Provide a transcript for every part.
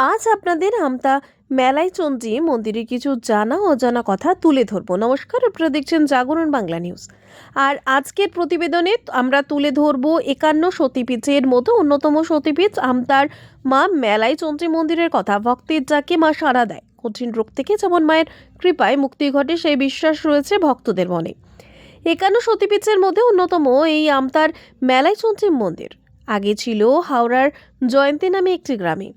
আজ আপনাদের আমতা মেলাই চন্দ্রী মন্দিরের কিছু জানা অজানা কথা তুলে ধরবো। নমস্কার, আপনারা দেখছেন জাগরণ বাংলা নিউজ। আর আজকের প্রতিবেদনে আমরা তুলে ধরবো একান্ন সতীপীঠের মতো অন্যতম সতীপীঠ আমতার মা মেলাই চন্দ্রী মন্দিরের কথা। ভক্তের যাকে মা সাড়া দেয়। কঠিন রোগ থেকে যেমন মায়ের কৃপায় মুক্তি ঘটে, সেই বিশ্বাস রয়েছে ভক্তদের মনে। একান্ন সতীপীঠের মধ্যে অন্যতম এই আমতার মেলাই চন্দ্রী মন্দির। আগে ছিল হাওড়ার জয়ন্তী নামে একটি গ্রামে।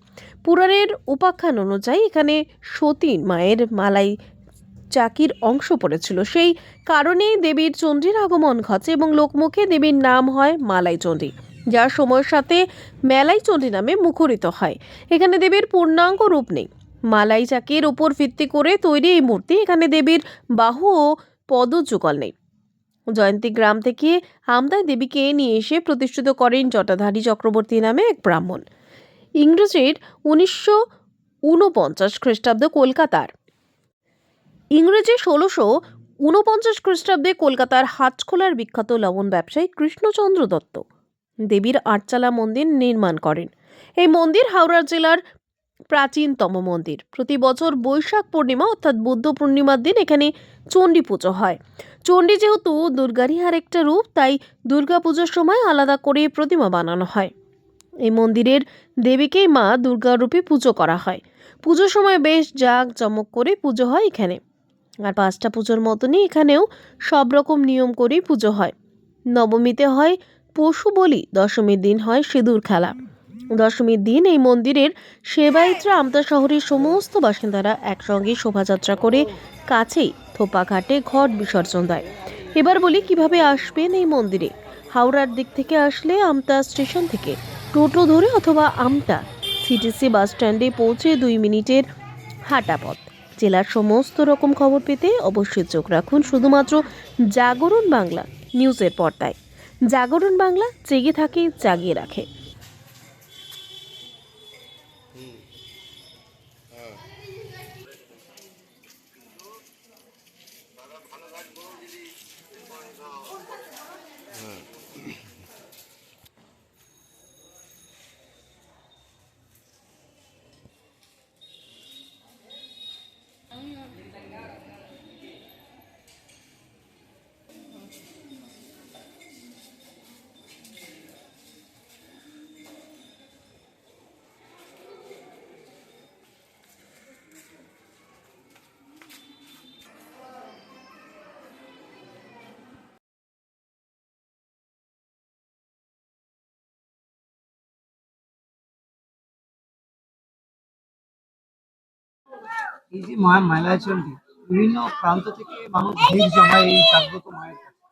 পুরাণের উপাখ্যান অনুযায়ী এখানে সতী মায়ের মালাই চাকির অংশ পড়েছিল। সেই কারণেই দেবীর চণ্ডীর আগমন ঘটে এবং লোকমুখে দেবীর নাম হয় মালাই চণ্ডী যা সময়ের সাথে মেলাই চণ্ডী নামে মুখরিত হয়। এখানে দেবীর পূর্ণাঙ্গ রূপ নেই। মালাই চাকির উপর ভিত্তি করে তৈরি এই মূর্তি, এখানে দেবীর বাহু ও পদযুগল নেই। জয়ন্তী গ্রাম থেকে আমদায় দেবীকে নিয়ে এসে প্রতিষ্ঠিত করেন জটাধারী চক্রবর্তী নামে এক ব্রাহ্মণ। ইংরেজির উনিশশো ঊনপঞ্চাশ খ্রিস্টাব্দ কলকাতার। ইংরেজি ষোলোশো ঊনপঞ্চাশ খ্রিস্টাব্দে কলকাতার হাটখোলার বিখ্যাত লবণ ব্যবসায়ী কৃষ্ণচন্দ্র দত্ত দেবীর আটচালা মন্দির নির্মাণ করেন। এই মন্দির হাওড়া জেলার প্রাচীনতম মন্দির। প্রতি বছর বৈশাখ পূর্ণিমা অর্থাৎ বুদ্ধ পূর্ণিমার দিন এখানে চণ্ডী পুজো হয়। চণ্ডী যেহেতু দুর্গারই একটা রূপ, তাই দুর্গা পুজোর সময় আলাদা করে প্রতিমা বানানো হয়। এই মন্দিরের দেবীকেই মা দুর্গা রূপে পুজো করা হয়। পুজোর সময় বেশ জাঁক জমক করে পুজো হয় এখানে। আর পাঁচটা পুজোর মতনই এখানেও সব রকম নিয়ম করেই পুজো হয়। নবমীতে হয় পশু বলি, দশমীর দিন হয় সিঁদুর খেলা। দশমীর দিন এই মন্দিরের সেবায়িত্রা আমতা শহরের সমস্ত বাসিন্দারা একসঙ্গে শোভাযাত্রা করে কাছেই থোপাঘাটে ঘট বিসর্জন দেয়। এবার বলি কীভাবে আসবেন এই মন্দিরে? হাওড়ার দিক থেকে আসলে আমতা স্টেশন থেকে। টোটো ধরে অথবা আমটা সিটিসি বাস স্ট্যান্ডে পৌঁছে দুই মিনিটের হাঁটা পথ। জেলার সমস্ত রকম খবর পেতে অবশ্যই চোখ রাখুন শুধুমাত্র জাগরণ বাংলা নিউজের পর্দায়। জাগরণ বাংলা জেগে থাকে, জাগিয়ে রাখে। এই যে মা মাইলাচন্ডী বিভিন্ন প্রান্ত থেকে মানুষ ভিড় জমায় এই জাগ্রত মায়ের কাছে।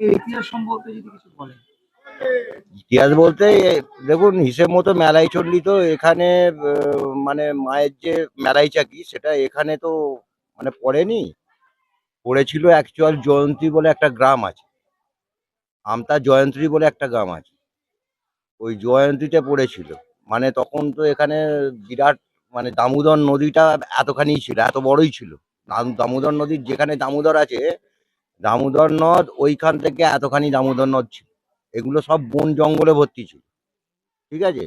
এর ইতিহাস সম্পর্কে যদি কিছু বলেন। ইতিহাস বলতে দেখুন, হিসেব মতো মেলাই চণ্ডী তো এখানে মানে মায়ের যে মেলাই চাকি, সেটা এখানে তো মানে পড়েনি। পড়েছিল অ্যাকচুয়াল জয়ন্তী বলে একটা গ্রাম আছে। আমতা জয়ন্তী বলে একটা গ্রাম আছে। ওই জয়ন্তীতে পড়েছিল। মানে তখন তো এখানে বিরাট মানে দামোদর নদীটা এতখানি ছিল, এত বড়ই ছিল। দামোদর নদীর যেখানে দামোদর আছে, দামোদর নদ ওইখান থেকে এতখানি দামোদর নদ ছিল। এগুলো সব বন জঙ্গলে ভর্তি ছিল। ঠিক আছে?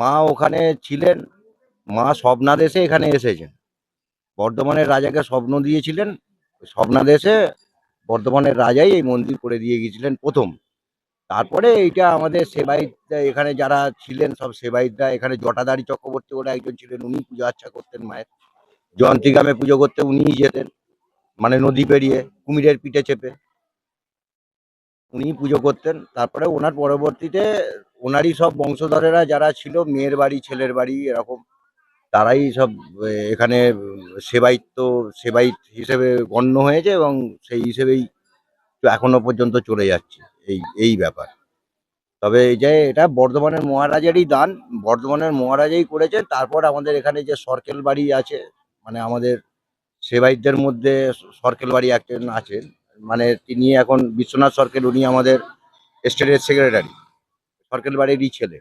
মা ওখানে ছিলেন, মা স্বপ্নাদেশে এখানে এসেছেন। বর্ধমানের রাজাকে স্বপ্ন দিয়েছিলেন, স্বপ্নাদেশে বর্ধমানের রাজাই এই মন্দির করে দিয়ে গিয়েছিলেন প্রথম। তারপরে এইটা আমাদের সেবাইতরা এখানে যারা ছিলেন, সব সেবাইতরা এখানে জটাধারী চক্রবর্তী বলে একজন ছিলেন, উনি পুজো আর্চা করতেন মায়ের। জয়ন্তী গ্রামে পুজো করতে উনিই যেতেন মানে নদী পেরিয়ে, কুমিরের পিঠে চেপে। উনি পুজো করতেন, তারপরে ওনার পরবর্তীতে ওনারই সব বংশধরেরা যারা ছিল, মেয়ের বাড়ি, ছেলের বাড়ি, এরকম, তারাই সব এখানে সেবায়িত্ব, সেবায়িত হিসেবে গণ্য হয়েছে এবং সেই হিসেবেই এখনও পর্যন্ত চলে যাচ্ছে। এই এই ব্যাপার। তবে এই যে এটা বর্ধমানের মহারাজারই দান, বর্ধমানের মহারাজাই করেছেন। তারপর আমাদের এখানে যে সরকেল বাড়ি আছে মানে আমাদের সেবাইদের মধ্যে সরকেল বাড়ি একজন আছেন। মানে তিনি এখন বিশ্বনাথ সরকেল, উনি আমাদের স্টেটের সেক্রেটারি সরকেল বাড়িরই ছেলে।